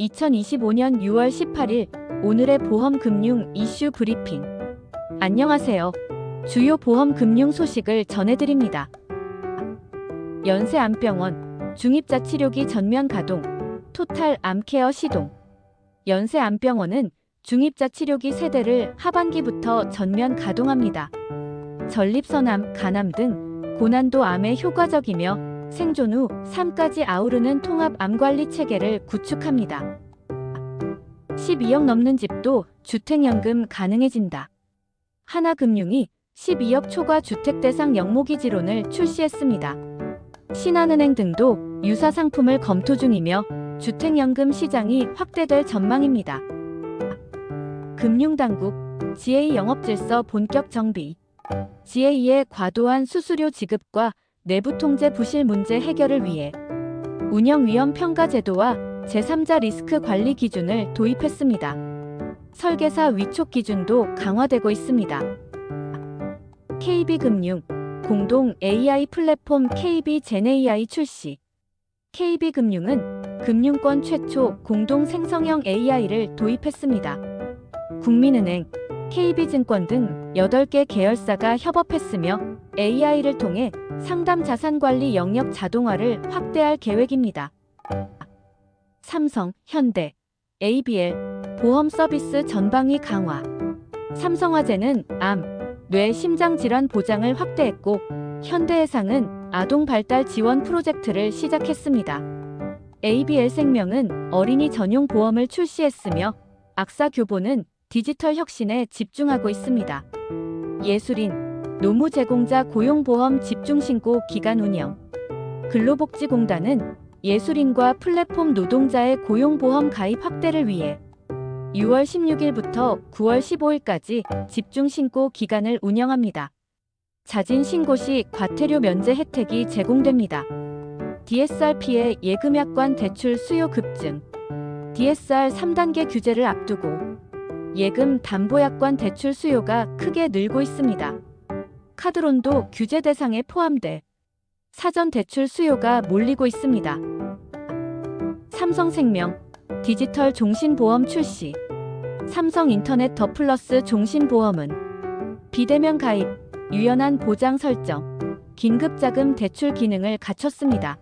2025년 6월 18일 오늘의 보험 금융 이슈 브리핑. 안녕하세요. 주요 보험 금융 소식을 전해드립니다. 연세암병원 중입자치료기 전면 가동, 토탈 암케어 시동. 연세암병원은 중입자치료기 세대를 하반기부터 전면 가동합니다. 전립선암, 간암 등 고난도 암에 효과적이며 생존 후 삶까지 아우르는 통합 암관리 체계를 구축합니다. 12억 넘는 집도 주택연금 가능해진다. 하나금융이 12억 초과 주택 대상 영모기지론을 출시했습니다. 신한은행 등도 유사 상품을 검토 중이며 주택연금 시장이 확대될 전망입니다. 금융당국 GA 영업질서 본격 정비 GA의 과도한 수수료 지급과 내부 통제 부실 문제 해결을 위해 운영위험 평가 제도와 제3자 리스크 관리 기준을 도입했습니다. 설계사 위촉 기준도 강화되고 있습니다. KB금융 공동 AI 플랫폼 KB 젠AI 출시 KB금융은 금융권 최초 공동 생성형 AI를 도입했습니다. 국민은행, KB증권 등 8개 계열사가 협업했으며 AI를 통해 상담 자산 관리 영역 자동화를 확대할 계획입니다. 삼성, 현대, ABL 보험 서비스 전방위 강화. 삼성화재는 암, 뇌 심장 질환 보장을 확대했고 현대해상은 아동 발달 지원 프로젝트를 시작했습니다. ABL 생명은 어린이 전용 보험을 출시했으며 악사 교보는 디지털 혁신에 집중하고 있습니다. 예술인, 노무 제공자 고용보험 집중신고 기간 운영. 근로복지공단은 예술인과 플랫폼 노동자의 고용보험 가입 확대를 위해 6월 16일부터 9월 15일까지 집중신고 기간을 운영합니다. 자진 신고 시 과태료 면제 혜택이 제공됩니다. DSRP의 예금약관 대출 수요 급증. DSR 3단계 규제를 앞두고 예금 담보약관 대출 수요가 크게 늘고 있습니다. 카드론도 규제 대상에 포함돼 사전 대출 수요가 몰리고 있습니다. 삼성생명 디지털 종신보험 출시 삼성 인터넷 더 플러스 종신보험은 비대면 가입, 유연한 보장 설정, 긴급자금 대출 기능을 갖췄습니다.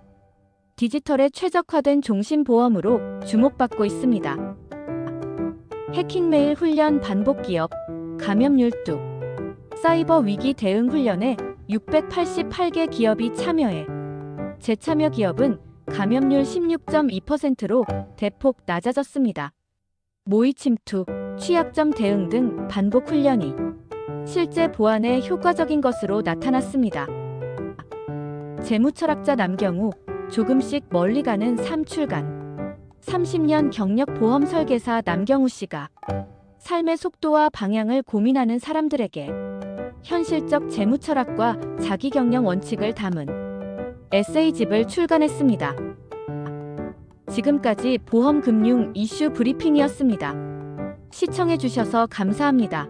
디지털에 최적화된 종신보험으로 주목받고 있습니다. 해킹 메일 훈련 반복 기업, 감염률 뚝, 사이버 위기 대응 훈련에 688개 기업이 참여해 재참여 기업은 감염률 16.2%로 대폭 낮아졌습니다. 모의 침투, 취약점 대응 등 반복 훈련이 실제 보안에 효과적인 것으로 나타났습니다. 재무철학자 남경우, 조금씩 멀리 가는 삶출간. 30년 경력 보험 설계사 남경우 씨가 삶의 속도와 방향을 고민하는 사람들에게 현실적 재무 철학과 자기 경영 원칙을 담은 에세이집을 출간했습니다. 지금까지 보험 금융 이슈 브리핑이었습니다. 시청해 주셔서 감사합니다.